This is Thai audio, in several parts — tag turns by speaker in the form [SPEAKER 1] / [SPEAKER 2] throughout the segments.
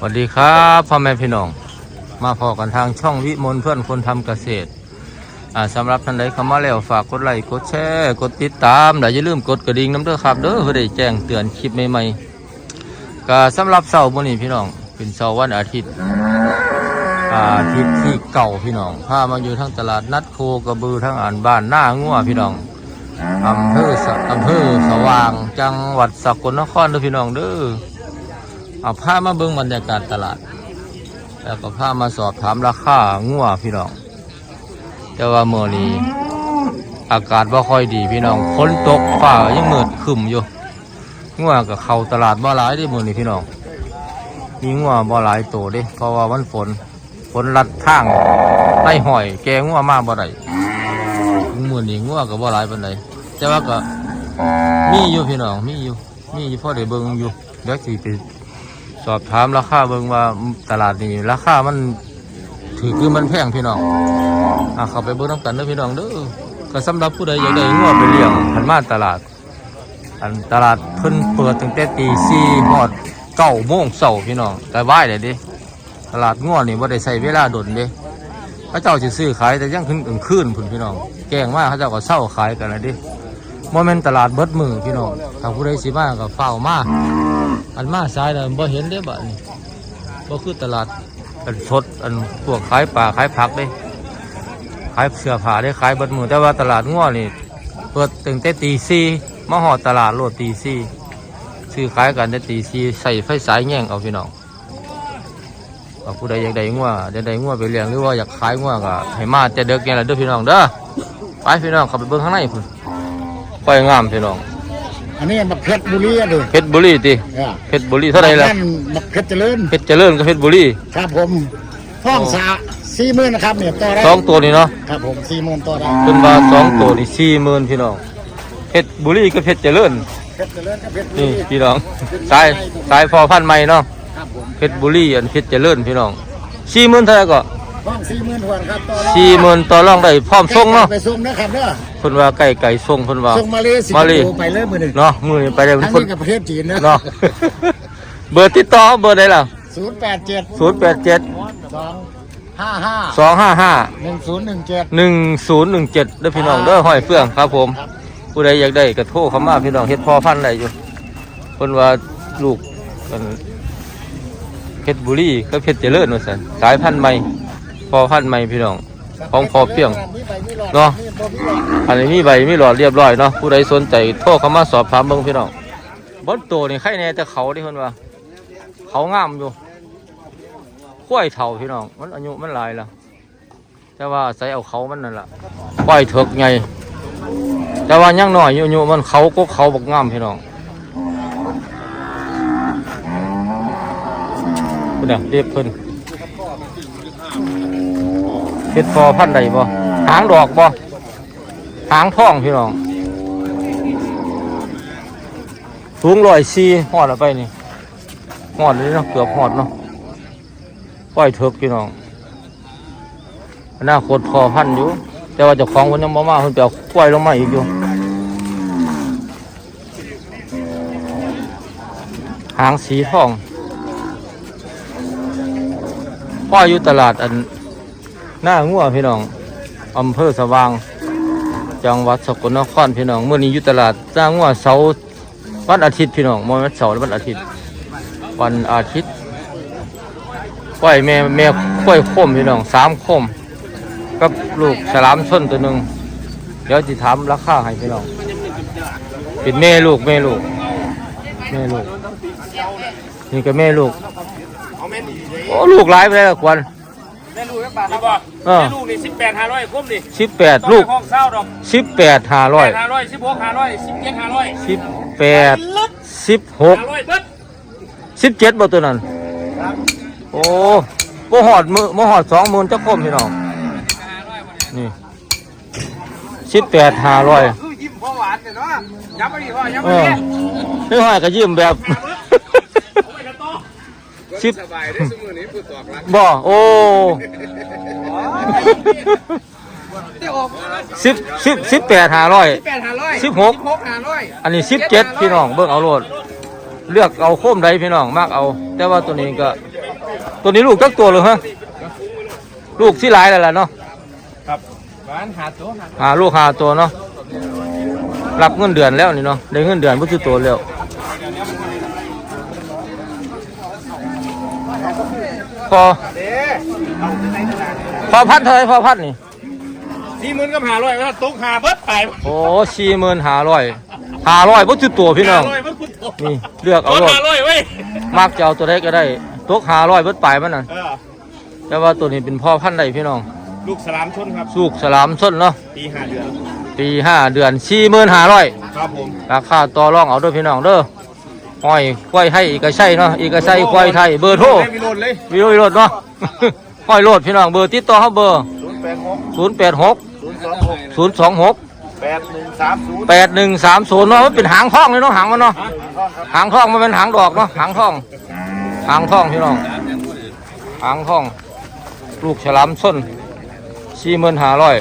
[SPEAKER 1] สวัสดีครับพ่อแม่พี่น้อง มาพอกันทางช่องวิมลเพื่อนคนทำเกษตรอ่าสำหรับท่านใดเข้ามาแล้วฝากกดไลค์กดแชร์กดติดตามและอย่าลืมกดกระดิ่งน้ำเด้อครับเด้อเพื่อได้แจ้งเตือนคลิปใหม่ๆก็สำหรับเสาร์มื้อนี้พี่น้องเป็นเสาร์วันอาทิตย์อาทิตย์ที่เก่าพี่น้องพามาอยู่ทั้งตลาดนัดโคกระบือทั้งอ่านบ้านหน้างัวพี่น้องอำเภออำเภอสว่าง จังหวัดสกลนครเด้อพี่น้องเด้อ เอาผ้ามาเบิ่งบรรยากาศตลาด แล้วก็ผ้ามาสอบถามราคางัวพี่น้องแต่ว่าเมื่อนี้อากาศบ่ค่อยดีพี่น้องฝนตกฟ้ายังมืดครึมอยู่งัวก็เข้าตลาดบ่หลายเด้มื้อนี้พี่น้องมีงัวบ่หลายโตด้เพราะว่ามันฝนฝนลัดทางไล่หอย แกงัวมากบ่ได้มื้อนี้งัวก็บ่หลายปานใดแต่ว่าก็มีอยู่พี่น้องมีอยู่มีอยู่พอได้เบิ่งอยู่เดี๋ยวสิไป สอบถามราคาเบิ่งว่าตลาดนี้ราคามันถือคือมันแพงพี่น้องอะเข้าไปเบิ่งน้ำกันเด้อพี่น้องเด้อก็สำหรับผู้ใดอยากได้งัวไปเลี้ยงหันมาตลาด อันตลาดเพิ่นเปิดตั้งแต่ตีสี่ฮอดเก้าโมงเช้าพี่น้องแต่ว่ายเลยดิตลาดงัวนี่บ่าได้ใช้เวลาดนเด้พระเจ้าสิซื้อขายแต่ยังขึ้นกลางคืนพุ่นพี่น้องแกงมาเขาเจ้าก็เช้าขายกันแล้วเดิโมเมนตลาดเบิดมือพี่น้องถ้าผู้ใดสิมาก็เฝ้าวมา อันมาซ้ายน่ะบ่เห็นเด้บ่นี่บ่คือตลาดอันสดอันพวกขายปลาขายผักเด้ขายเสื้อผ้าได้ขายเบิดมือแต่ว่าตลาดงัวนี่เปิดตั้งแต่ตีสี่มาหอดตลาดโลดตีสี่ซื้อขายกันแต่ตีสี่ใส่ไฟสายแง่งเอาพี่น้องว่าผู้ใดอยากได้งัวอยากได้งัวไปเลี้ยงหรือว่าอยากขายงัวก็ให้มาแต่เด็กนี่แหละเด้อพี่น้องเด้อไปพี่น้องข้าไปเบิ่งข้างในพุ่นไปงามพี่น้อง
[SPEAKER 2] อันนี้มักเพชรบุรีอะดู
[SPEAKER 1] เพชรบุรีติ
[SPEAKER 2] อ่า
[SPEAKER 1] เพชรบุรีเท่าไหร่ล่ะ
[SPEAKER 2] นั่นมักเพชรเจริญ
[SPEAKER 1] เพชรเจริญกับเพชรบุรี
[SPEAKER 2] ครับผมห้องสาสี่หมื่นนะครับเนี่ยต่อได้
[SPEAKER 1] สองตัวนี้เนาะ
[SPEAKER 2] ครับผมสี่หมื่นต่อได้
[SPEAKER 1] เป็นว่าสองตัวนี่สี่หมื่นพี่น้องเพชรบุรีกับเพชรเจริญ
[SPEAKER 2] เพชรเจริญกับเพชรบุ
[SPEAKER 1] นี่
[SPEAKER 2] รี
[SPEAKER 1] พี่น้องสายสายพอพันธุ์ใหม่เนาะ
[SPEAKER 2] ครับผม
[SPEAKER 1] เพชรบุรีอันเพชรเจริญพี่น้องสี่หมื่นเท่าไหร่ก็
[SPEAKER 2] ห้องสี่หมื่นทวนครับต่อได้
[SPEAKER 1] สี่หมื่นต่อรองได้พร้อมส่งเนาะ
[SPEAKER 2] ไปส่งนะครับเด้อ
[SPEAKER 1] เพิ่นว่าไก่ไก่ส่งเพิ่นว่า
[SPEAKER 2] ส่งมาเลยสิ
[SPEAKER 1] มาเล
[SPEAKER 2] ไปเลยมือหนึ่ง
[SPEAKER 1] เนาะมือนี้ไปได้
[SPEAKER 2] ทั้ง
[SPEAKER 1] เพิ่น
[SPEAKER 2] นี้กับประเทศจีนนะ
[SPEAKER 1] เนาะเบอร์ติดต่อเบอร์ใดล่ะ
[SPEAKER 2] ศูนย์แปดเจ็ด
[SPEAKER 1] ศูนย์แปดเจ็ด
[SPEAKER 2] สองห้าห้า
[SPEAKER 1] สองห้าห้า
[SPEAKER 2] หนึ่งศูนย์หนึ่งเจ็ด
[SPEAKER 1] หนึ่งศูนย์หนึ่งเจ็ดเด้อพี่น้องเด้อห้อยเฟื่องครับผม ผู้ใดอยากได้ก็โทรเข้ามาพี่น้องเฮ็ดพอพันธุ์ได้อยู่เพิ่นว่าลูกมันเพชรบุรีก็เพชรเจริญว่าซั่นสายพันธุ์ใหม่ พอพันธุ์ใหม่พี่น้อง ของพอเพียงเนาะ อันนี้มีใบมีหลอดเรียบร้อยเนาะผู้ใดสนใจโทรเข้ามาสอบถามเบิ่งพี่น้องบนตัวนี่ใครแน่แต่เขาที่เพิ่นว่า เขางามอยู่ข้วยเท่าพี่น้อง มันอายุมันหลายแล้วแต่ว่าใส่เอาเขามันนั่นล่ะควายเถิกใหญ่แต่ว่ายังน้อยอยู่อยู่มันเขาก็เขาบักงามพี่น้องเพิ่นน่ะเรียบเพิ่นเฮ็ ดพอพันใดบ่หางดอกบ่หางท่องพี่น้องสูงร้อยสี่หอดไปนี่หอดเลยเนาะเกือบหอดเนาะปล่อยเถิกพี่น้องอนาคตพอพันอยู่ แต่ว่าเจ้าของคนยังบ่มาเพิ่นไปเอาควายลงมาอีกอยู่หางสีทองควายอยู่ตลาดอัน หน้างัวพี่น้องอำเภอสว่าง จังหวัดสกลนครพี่น้องเมื่อนี้อยู่ตลาดหน้างัวเสาร์วันอาทิตย์พี่น้องมอวันเสาร์วันอาทิตย์ วันอาทิตย์ควายแม่แม่ควายคมพี่น้องสามคมกับลูกฉลามชนตัวหนึ่งเดี๋ยวจะถามราคาให้พี่น้องเป็นแม่ลูกแม่ลูกแม่ลูก นี่ก็แม่ลูก โอ้ลูกหลายไปแล้วกวน
[SPEAKER 3] แม่ลูกจัก บาทครับบ่
[SPEAKER 1] เออ
[SPEAKER 3] แม่ลูกนี่สิบแปดห้าร้อยคุ้มดิ
[SPEAKER 1] สิบแปดลูก
[SPEAKER 3] ห้องเศร้าดอก
[SPEAKER 1] สิบแปดห้าร้อย
[SPEAKER 3] ห้าร้อยสิบหกห้าร้อยสิบเจ็ดห้าร้อย
[SPEAKER 1] สิบแปดสิบหก
[SPEAKER 3] ห้าร้อยเบิด
[SPEAKER 1] สิบเจ็ดบ่ตัวนั้น โอ้บ่หอดมือบ่หอดสองหมื่นจะคมพี่น้องนี่สิบแปดห้าร้อย
[SPEAKER 3] คือยิ้มพ่อหวานเนี่ยเนาะย้ำไปดิพ่อย้ำ
[SPEAKER 1] เอ
[SPEAKER 3] ไป
[SPEAKER 1] อ
[SPEAKER 3] ดิ
[SPEAKER 1] ไม่ห้อยก็ยิ้มแบบ
[SPEAKER 3] เอาไปกันต่อ
[SPEAKER 1] สิบ
[SPEAKER 3] สบายได้สมือนี้พูดตอกรัก
[SPEAKER 1] บ่โอ้สิบสิบสิบแปดห้าร้อย
[SPEAKER 3] สิบแปดห้าร้อย
[SPEAKER 1] สิบหก
[SPEAKER 3] หกห้าร้อย
[SPEAKER 1] อันนี้สิบเจ็ดพี่น้องเบิ่งเอาโลดเลือกเอาโคมใดพี่น้องมากเอา แต่ว่าตัวนี้ก็ ตัวนี้ลูกจักตัวเลยฮะลูกที่หลายแล้วล่ะเนาะ
[SPEAKER 3] ครับบ้านหาตัวหา
[SPEAKER 1] หาลูกหาตัวเนาะรับเงินเดือนแล้วนี่เนาะได้เงินเดือนบ่คือตัวแล้ว พอพอพัดเท่าไหรพอพัดนี่
[SPEAKER 3] สี่หมื่นกับหาร้อยว่าตกหาเบิดไป
[SPEAKER 1] โอ้สี่หมื่นห้าร้อยห้าร้อยบ่คือตัวพี่น้อง
[SPEAKER 3] ร้อยเบิดคุณตก
[SPEAKER 1] นี่เลือกเอารถ
[SPEAKER 3] หาร้อยเว้ย
[SPEAKER 1] มักจะเอาตัวใดก็ได้ตกห้าร้อยเบิดปลายมันน่ะ
[SPEAKER 3] เออ
[SPEAKER 1] แต่ว่าตัวนี้เป็นพ่อพันธุ์ใดพี่น้อง
[SPEAKER 3] ลูกสลามชนครับ
[SPEAKER 1] สูกสลามส้นเนาะ
[SPEAKER 3] ปีห้าเดือน
[SPEAKER 1] ปีห้าเดือนสี่หมื่นห้าร้อย
[SPEAKER 3] ครับผม
[SPEAKER 1] ราคาต่อรองเอาเด้วยพี่น้องเด้อ ห้อยควายให้อีกระไช่เนาะอีกระไช่ควายไทยเบอร์โทร
[SPEAKER 3] ไม่มีโลดเลย
[SPEAKER 1] วิโรจน์โรดเนาะ ห้อยโรดพี่น้องเบอร์ติดต่อเขาเบอร์
[SPEAKER 3] ศูนย์แปดหก
[SPEAKER 1] ศูนย์แปดหก
[SPEAKER 3] ศูนย์สองหก
[SPEAKER 1] ศูนย์สองหก
[SPEAKER 3] แปดหนึ่งสามศูนย์
[SPEAKER 1] แปดหนึ่งสามศูนย์เนาะมันเป็นหางท่องเลยเนาะหางมันเนาะหางท่องมันเป็นหางดอกเนาะหางท่อง หางท่องพี่น้อง หางท่อง ลูกฉลามส้นสี่หมื่นห้าร้อย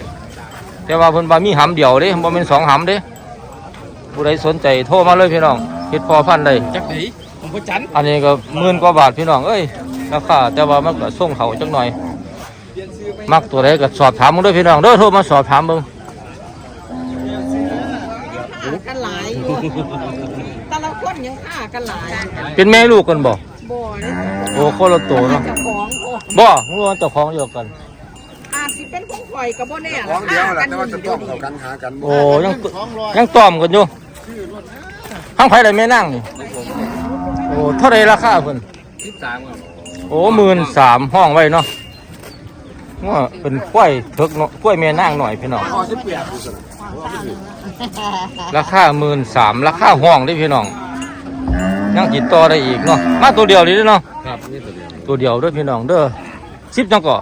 [SPEAKER 1] แต่ว่าเพิ่นบามีหำเดียวเด้บ่เป็นสองหำเด้ผู้ใดสนใจโทรมาเลยพี่น้อง เฮ็ดพอพันธุ์ได้
[SPEAKER 3] จักไหนผมพ่อจัน
[SPEAKER 1] อันนี้ก็หมื่นกว่าบาทพี่น้องเอ้ยราคาแต่ว่ามันก็ส่งเขาจักหน่อย มักตัวใดก็สอบถามมึงด้วยพี่น้องเด้อโทรมาสอบถามมึง
[SPEAKER 4] กันหลายอยู่แต่ละคนยังฆ่ากันหลาย
[SPEAKER 1] เป็นแม่ลูกกันบ่
[SPEAKER 4] บ่นี่
[SPEAKER 1] โอ้คนละตัวเนาะ
[SPEAKER 4] เจ้าของโอ้
[SPEAKER 1] บ่รู้ว่าเจ้าของเดียวกัน
[SPEAKER 4] อาจสิเป็นของข่อยกับบ่แน่ของเดียวแหละแต่ว่าจะต้องเข้ากัน
[SPEAKER 1] โอ้ยังยังต้อมกันอยู่ ทั้งไผได้แม่นั่งนี่โอ้เท่าไรราคาเพิ่น
[SPEAKER 3] สิบสามครับ
[SPEAKER 1] โอ้หมื่นสามห้องไว้เนาะว่าเป็นกล้วยเถิกเนาะกล้วยแม่นั่งหน่อยพี่น้อง
[SPEAKER 3] พอสิบแปด
[SPEAKER 1] ราคาหมื่นสามราคาห้องได้พี่น้องยังติดต่อได้อีกเนาะมาตัวเดียวนี่เด้อเนาะ
[SPEAKER 3] ครับนี่ตัวเดียว
[SPEAKER 1] ตัวเดียวเด้อพี่น้องเด้อสิบจังก็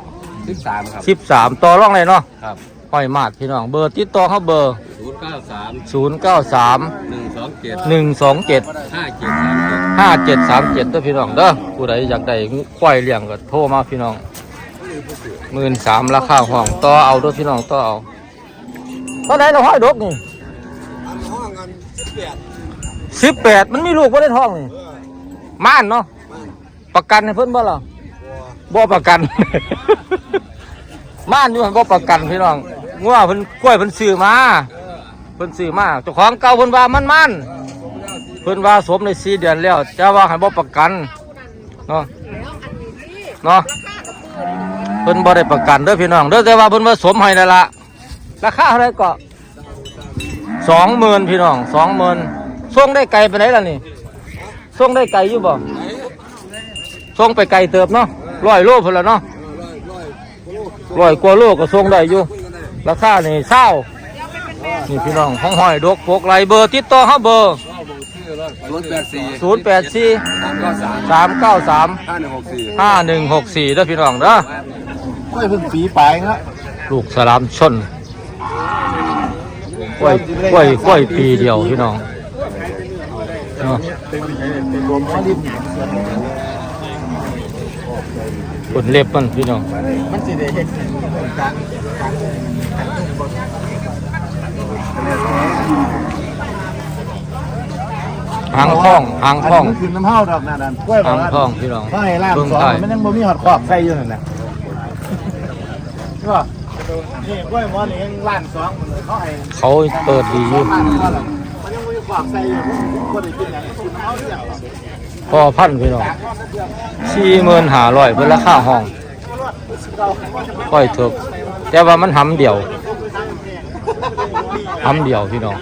[SPEAKER 3] สิบสามครับ
[SPEAKER 1] สิบสามต่อร่องเลยเนาะ
[SPEAKER 3] ครับ
[SPEAKER 1] ห้อยมาดพี่น้องเบอร์ติดต่อเขาเบอร์
[SPEAKER 3] ศูนย์เก้าสาม
[SPEAKER 1] ศูนย์เก้าสาม
[SPEAKER 3] หนึ่งสองเจ็ด
[SPEAKER 1] หนึ่งสองเจ็ด
[SPEAKER 3] ห้าเจ็ดสามเจ็ด
[SPEAKER 1] ห้าเจ็ดสามเจ็ดเด้อพี่น้องเด้อผู้ใดอยากได้ควายเลี้ยงก็โทรมาพี่น้องหมื่นสามราคาห้องต่อเอาเด้อพี่น้องต่อเอาเท่าไหรเราห้อยดกนี่สิบแปดมันมีลูกบ่ได้ท้องนี่ม่านเนาะประกันให้เพิ่นบ่ล่ะบ่ประกัน ม่านอยู่หั่นบ่ประกันพี่น้องงัวเพิ่นกล้วยเพิ่นซื้อมา เเพิ่นซื้อมาเจ้าของเก่าเพิ่นว่ามันมันเพิ่นว่าสมใน4เดือนแล้วแต่ว่าให้บ่ประกันเนาะเนาะเพิ่นบ่ได้ประกันเด้อพี่น้องเด้อแต่ว่าเพิ่นว่าสมให้นั่นละราคาเท่าไหร่ก็20,000พี่น้อง20,000ส่งได้ไกลไปไหนล่ะนี่ส่งได้ไกลอยู่บ่ส่งไปไกลเติบเนาะ100โลพุ่นละเนาะร้อยกว่าโลก็ส่งได้อยู่ราคานี่เศร้า นี่พี่น้องของหอยดกพวกไรเบอร์ติดต่อเขาเบอร์
[SPEAKER 3] ศูนย์แปดสี่
[SPEAKER 1] ศูนย์แปดสี่
[SPEAKER 3] สามเก้าสาม
[SPEAKER 1] สามเก้าสาม
[SPEAKER 3] ห้าหนึ่งหกสี่
[SPEAKER 1] ห้าหนึ่งหกสี่เด้อพี่น้องเด้อก
[SPEAKER 2] ล้วยเพิ่งปีปลายครับ
[SPEAKER 1] ลูกสลามชนกล้วยกล้วยกล้วยปีเดียวพี่น้องเนาะขนเล็บมันพี่น้อง
[SPEAKER 2] มันสิได้เฮ็ด
[SPEAKER 1] หางท่องหางท่อง
[SPEAKER 2] มันขึ้นน้ำเฮาดอกนั่นนั่นกล้วยบ
[SPEAKER 1] หา
[SPEAKER 2] อก
[SPEAKER 1] ง
[SPEAKER 2] ว่า
[SPEAKER 1] ท่องพี่น้อง
[SPEAKER 2] ถ้าให้ล่าม
[SPEAKER 1] เบิ่ง
[SPEAKER 2] สอง
[SPEAKER 1] ใต้
[SPEAKER 2] มันยังบ่มีหอดขอบใส่อยู่นั่นน่ะใช่ป่ะนี่กล้วยหมอนี่ยังล้านสองมันเลยเขาให้
[SPEAKER 1] เขาเปิดดีอยู่
[SPEAKER 2] ล้านกว่าแล้วมันยังบ่มีขอบใส่อยู่บ่ได้กินหยังก็กินเอาเดียว
[SPEAKER 1] พอพันพี่น้องสี่หมื่นห้าร้อยเป็นราคาห้อง ค่อยถูกแต่ว่ามันหำเดียว หำเดียวพี่น้อง